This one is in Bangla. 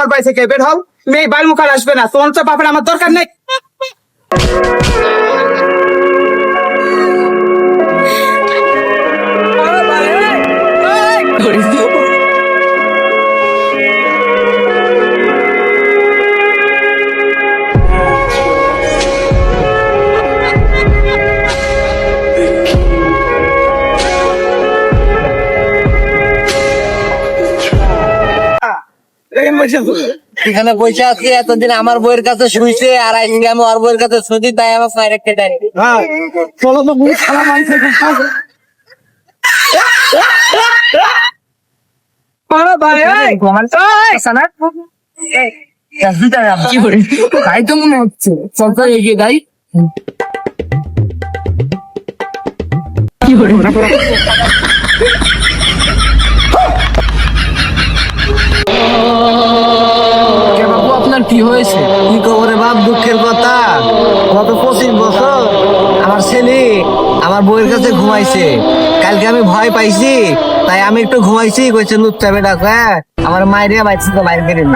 আমার বাড়ি থেকে বের হও। মেয়ে বাড়ি মুখ আর আসবে না। তোমার তো বাপের আমার দরকার নেই। এখানে বসে আছি? এতদিন আমার বইয়ের কাছে শুইছে আর আজকে আমি ওর বইয়ের কাছে শুধু তাই আমার সাইড রেখে দেয় চলো তো বুড়ি খালা মানছে তাই তো মনে হচ্ছে চল তো এগিয়ে যাই। বাবু আপনার কি হয়েছে? কি খবরে বাপ? দুঃখের কথা। গত পঁচিশ বছর আমার ছেলে আমার বউয়ের কাছে ঘুমাইছে। কালকে আমি ভয় পাইছি, তাই আমি একটু ঘুমাইছি, কইছে, লুচ্চা বেটা আমার মায়ের তো বাইরে নিল